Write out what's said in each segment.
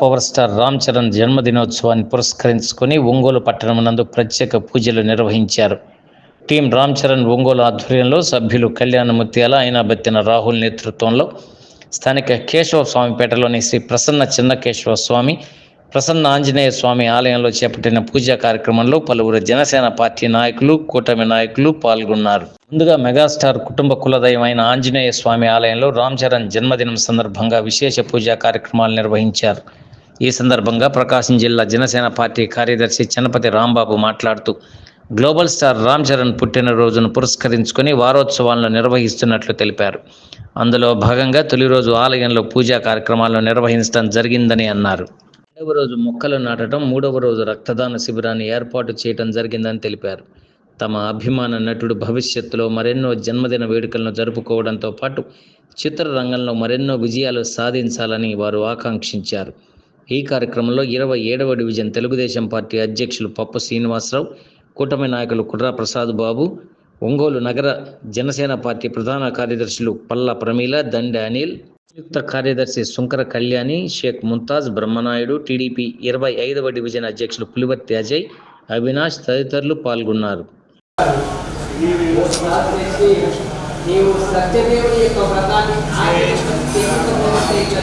Power star Ram Charan జన్మదినోత్సవాన్ని పురస్కరించుకొని ఒంగోలు పట్టణమునందు ప్రత్యేక పూజలు నిర్వహించారు. టీం రామ్ చరణ్ ఒంగోలు ఆధ్వర్యంలో సభ్యులు కళ్యాణ ముత్యాల బెత్తిన రాహుల్ నేతృత్వంలో స్థానిక కేశవ స్వామిపేటలోని శ్రీ ప్రసన్న చిన్నకేశవ స్వామి ప్రసన్న ఆంజనేయ స్వామి ఆలయంలో చేపట్టిన పూజా కార్యక్రమంలో పలువురు జనసేన పార్టీ నాయకులు కూటమి నాయకులు పాల్గొన్నారు. ముందుగా మెగాస్టార్ కుటుంబ కులదైవమైన ఆంజనేయ స్వామి ఆలయంలో రామ్ చరణ్ జన్మదినం సందర్భంగా విశేష పూజా కార్యక్రమాలు నిర్వహించారు. ఈ సందర్భంగా ప్రకాశం జిల్లా జనసేన పార్టీ కార్యదర్శి చనపతి రాంబాబు మాట్లాడుతూ గ్లోబల్ స్టార్ రామ్ చరణ్ పుట్టినరోజును పురస్కరించుకొని వారోత్సవాలను నిర్వహిస్తున్నట్లు తెలిపారు. అందులో భాగంగా తొలి రోజు ఆలయంలో పూజా కార్యక్రమాలను నిర్వహించడం జరిగిందని అన్నారు. రెండవ రోజు మొక్కలు నాటడం మూడవ రోజు రక్తదాన శిబిరాన్ని ఏర్పాటు చేయడం జరిగిందని తెలిపారు. తమ అభిమాన నటుడు భవిష్యత్తులో మరెన్నో జన్మదిన వేడుకలను జరుపుకోవడంతో పాటు చిత్రరంగంలో మరెన్నో విజయాలు సాధించాలని వారు ఆకాంక్షించారు. ఈ కార్యక్రమంలో ఇరవై ఏడవ డివిజన్ తెలుగుదేశం పార్టీ అధ్యక్షులు పప్పు శ్రీనివాసరావు కూటమి నాయకులు కుర్రా ప్రసాద్ బాబు ఒంగోలు నగర జనసేన పార్టీ ప్రధాన కార్యదర్శులు పల్ల ప్రమీల దండి అనిల్ సంయుక్త కార్యదర్శి శుంకర కళ్యాణి షేక్ ముంతాజ్ బ్రహ్మనాయుడు టీడీపీ ఇరవై ఐదవ డివిజన్ అధ్యక్షులు పులివర్తి అజయ్ అవినాష్ తదితరులు పాల్గొన్నారు. నీవు సత్యదేవుని యొక్క వ్రతాన్ని ఆచరించకపోతే ఇట్లా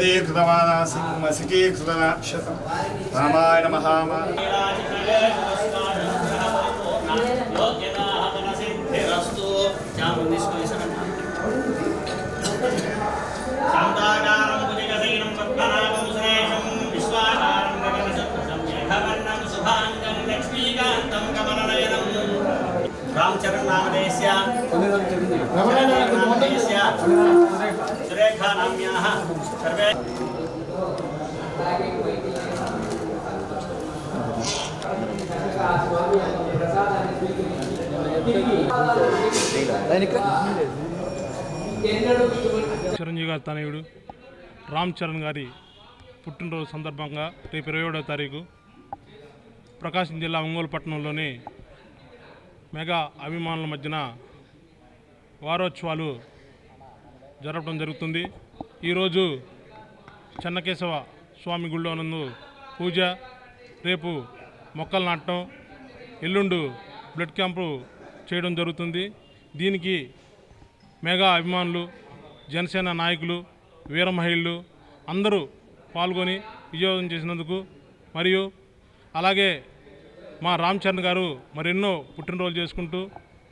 ప్రదీకృతమానాసింహసికీకృతనాక్షతం రామాయణ మహామా రామచరణ్ నామదేశ్య రామచరణ్ నామదేశ్య सुरेखा नाम्याः सर्वे చిరంజీవి గారి తనయుడు రామ్ చరణ్ గారి పుట్టినరోజు సందర్భంగా రేపు ఇరవై ఏడవ తారీఖు ప్రకాశం జిల్లా ఒంగోలు పట్టణంలోని మెగా అభిమానుల మధ్యన వారోత్సవాలు జరపడం జరుగుతుంది. ఈరోజు చెన్నకేశవ స్వామి గుళ్ళో నందు పూజ రేపు మొక్కలు నాటడం ఎల్లుండు బ్లడ్ క్యాంపు చేయడం జరుగుతుంది. దీనికి మెగా అభిమానులు జనసేన నాయకులు వీర మహిళలు అందరూ పాల్గొని విజయవంతం చేసినందుకు మరియు అలాగే మా రామ్ చరణ్ గారు మరెన్నో పుట్టినరోజు చేసుకుంటూ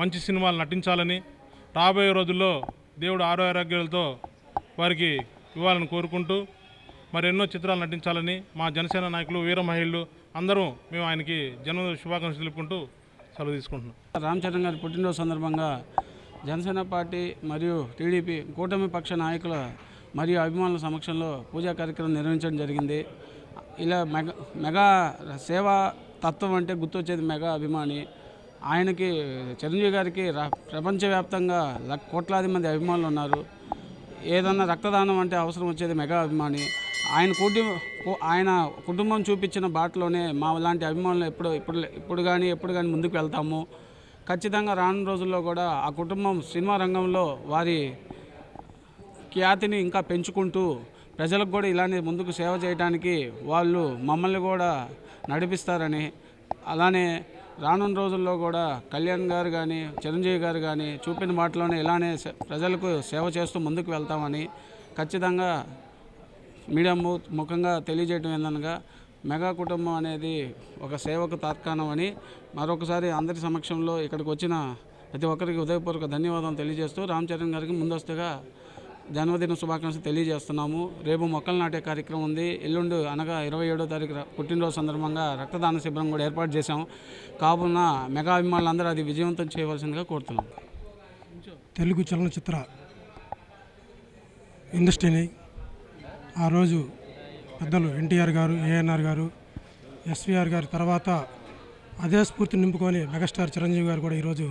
మంచి సినిమాలు నటించాలని రాబోయే రోజుల్లో దేవుడు ఆరోగ్యాలతో వారికి ఇవ్వాలని కోరుకుంటూ మరెన్నో చిత్రాలు నటించాలని మా జనసేన నాయకులు వీర మహిళలు అందరూ మేము ఆయనకి జన్మ శుభాకాంక్షలు తెలుపుకుంటూ సెలవు తీసుకుంటున్నాం. రామ్ చరణ్ గారి పుట్టినరోజు సందర్భంగా జనసేన పార్టీ మరియు టీడీపీ కూటమి పక్ష నాయకుల మరియు అభిమానుల సమక్షంలో పూజా కార్యక్రమం నిర్వహించడం జరిగింది. ఇలా మెగా మెగా సేవా తత్వం అంటే గుర్తొచ్చేది మెగా అభిమాని. ఆయనకి చిరంజీవి గారికి ప్రపంచవ్యాప్తంగా లక్- కోట్లాది మంది అభిమానులు ఉన్నారు. ఏదన్నా రక్తదానం అంటే అవసరం వచ్చేది మెగా అభిమాని. ఆయన కుటుంబ ఆయన కుటుంబం చూపించిన బాటలోనే మా లాంటి అభిమానులు ఎప్పుడు ఇప్పుడు ఇప్పుడు కానీ ఎప్పుడు కానీ ముందుకు వెళ్తాము. ఖచ్చితంగా రానున్న రోజుల్లో కూడా ఆ కుటుంబం సినిమా రంగంలో వారి ఖ్యాతిని ఇంకా పెంచుకుంటూ ప్రజలకు కూడా ఇలానే ముందుకు సేవ చేయడానికి వాళ్ళు మమ్మల్ని కూడా నడిపిస్తారని అలానే రానున్న రోజుల్లో కూడా కళ్యాణ్ గారు కానీ చిరంజీవి గారు కానీ చూపిన మాటలోనే ఇలానే ప్రజలకు సేవ చేస్తూ ముందుకు వెళ్తామని ఖచ్చితంగా మీడియా ముఖంగా తెలియజేయడం ఏందనగా మెగా కుటుంబం అనేది ఒక సేవకు తార్కాణం అని మరొకసారి అందరి సమక్షంలో ఇక్కడికి వచ్చిన ప్రతి ఒక్కరికి ఉదయపూర్వక ధన్యవాదాలు తెలియజేస్తూ రామ్ చరణ్ గారికి ముందస్తుగా జన్మదిన శుభాకాంక్షలు తెలియజేస్తున్నాము. రేపు మొక్కలు నాటే కార్యక్రమం ఉంది. ఎల్లుండి అనగా ఇరవై ఏడో తారీఖు పుట్టినరోజు సందర్భంగా రక్తదాన శిబిరం కూడా ఏర్పాటు చేశాము. కావున మెగా అభిమానులందరూ అది విజయవంతం చేయవలసిందిగా కోరుతున్నాం తెలుగు చలనచిత్ర ఇండస్ట్రీని ఆ రోజు పెద్దలు ఎన్టీఆర్ గారు ఏఎన్ఆర్ గారు ఎస్విఆర్ గారు తర్వాత అదే స్ఫూర్తి నింపుకొని మెగాస్టార్ చిరంజీవి గారు కూడా ఈరోజు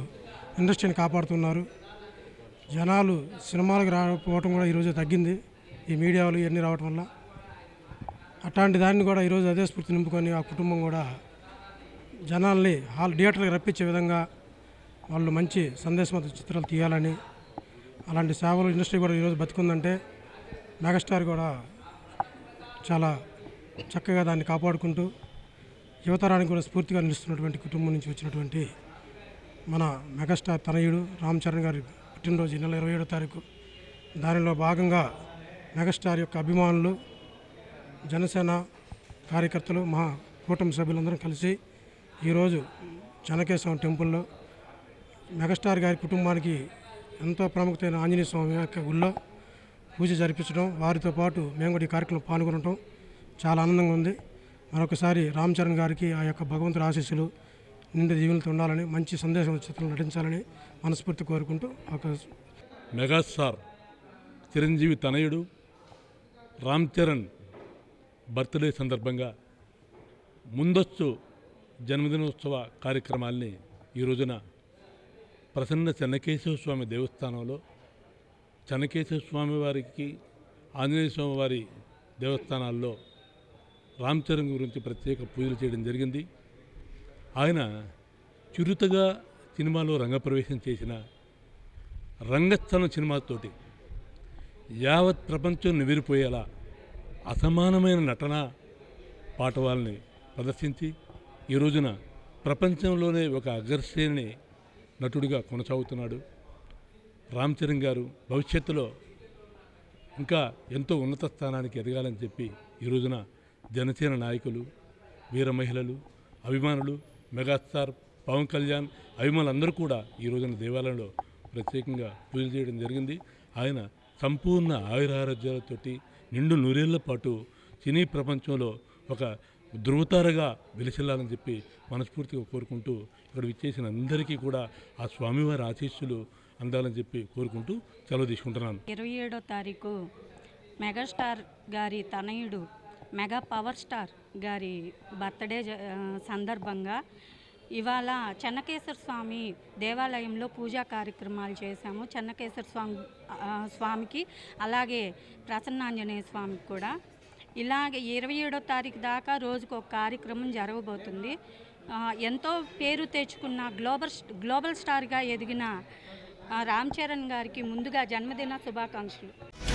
ఇండస్ట్రీని కాపాడుతున్నారు. జనాలు సినిమాలకు రాకపోవటం కూడా ఈరోజు తగ్గింది. ఈ మీడియాలు ఇవన్నీ రావటం వల్ల. అట్లాంటి దాన్ని కూడా ఈరోజు అదే స్ఫూర్తి నింపుకొని ఆ కుటుంబం కూడా జనాల్ని హాల్ థియేటర్కి రప్పించే విధంగా వాళ్ళు మంచి సందేశమంత చిత్రాలు తీయాలని అలాంటి సేవలు ఇండస్ట్రీ కూడా ఈరోజు బతుకుందంటే మెగాస్టార్ కూడా చాలా చక్కగా దాన్ని కాపాడుకుంటూ యువతరానికి కూడా స్ఫూర్తిగా నిలుస్తున్నటువంటి కుటుంబం నుంచి వచ్చినటువంటి మన మెగాస్టార్ తనయుడు రామ్ చరణ్ గారి పుట్టినరోజు ఈ నెల ఇరవై ఏడో తారీఖు. దానిలో భాగంగా మెగాస్టార్ యొక్క అభిమానులు జనసేన కార్యకర్తలు మా కూటమి సభ్యులందరం కలిసి ఈరోజు చెనకేశ్వరం టెంపుల్లో మెగాస్టార్ గారి కుటుంబానికి ఎంతో ప్రముఖమైన ఆంజనేయ స్వామి యొక్క గుళ్ళో పూజ జరిపించడం వారితో పాటు మేము కూడా ఈ కార్యక్రమం పాల్గొనడం చాలా ఆనందంగా ఉంది. మరొకసారి రామ్ చరణ్ గారికి ఆ యొక్క భగవంతుడి ఆశీస్సులు నిండు దీవులతో ఉండాలని మంచి సందేశం చిత్రం నటించాలని మనస్ఫూర్తి కోరుకుంటూ ఒక మెగాస్టార్ చిరంజీవి తనయుడు రామ్ చరణ్ బర్త్డే సందర్భంగా ముందస్తు జన్మదినోత్సవ కార్యక్రమాల్ని ఈ రోజున ప్రసన్న చెన్నకేశవ స్వామి దేవస్థానంలో చెన్నకేశవ స్వామి వారికి ఆంజనేయ స్వామి వారి దేవస్థానాల్లో రామ్ చరణ్ గురించి ప్రత్యేక పూజలు చేయడం జరిగింది. ఆయన చిరుతగా సినిమాలో రంగప్రవేశం చేసిన రంగస్థలం సినిమాతోటి యావత్ ప్రపంచం నివిరిపోయేలా అసమానమైన నటన పాటవాల్ని ప్రదర్శించి ఈ రోజున ప్రపంచంలోనే ఒక అగ్రశ్రేణి నటుడిగా కొనసాగుతున్నాడు. రామ్ చరణ్ గారు భవిష్యత్తులో ఇంకా ఎంతో ఉన్నత స్థానానికి ఎదగాలని చెప్పి ఈ రోజున జనసేన నాయకులు వీర మహిళలు అభిమానులు మెగాస్టార్ పవన్ కళ్యాణ్ అభిమానులందరూ కూడా ఈ రోజున దేవాలయంలో ప్రత్యేకంగా పూజలు చేయడం జరిగింది. ఆయన సంపూర్ణ ఆయురారోగ్యాలతోటి నిండు నూరేళ్ళ పాటు సినీ ప్రపంచంలో ఒక ధృవతారగా వెలిసిల్లాలని చెప్పి మనస్ఫూర్తిగా కోరుకుంటూ ఇక్కడ విచ్చేసిన అందరికీ కూడా ఆ స్వామివారి ఆశీస్సులు అందాలని చెప్పి కోరుకుంటూ సెలవు తీసుకుంటున్నాను. ఇరవై ఏడో తారీఖు మెగాస్టార్ గారి తనయుడు మెగా పవర్ స్టార్ గారి బర్త్డే జ- సందర్భంగా ఇవాళ చెన్నకేశ్వర స్వామి దేవాలయంలో పూజా కార్యక్రమాలు చేశాము. చెన్నకేశ్వర స్వామి స్వామికి అలాగే ప్రసన్నాంజనేయ స్వామికి కూడా. ఇలాగే ఇరవై ఏడో తారీఖు దాకా రోజుకు ఒక కార్యక్రమం జరగబోతుంది. ఎంతో పేరు తెచ్చుకున్న గ్లోబల్ గ్లోబల్ స్టార్గా ఎదిగిన రామ్ చరణ్ గారికి ముందుగా జన్మదిన శుభాకాంక్షలు.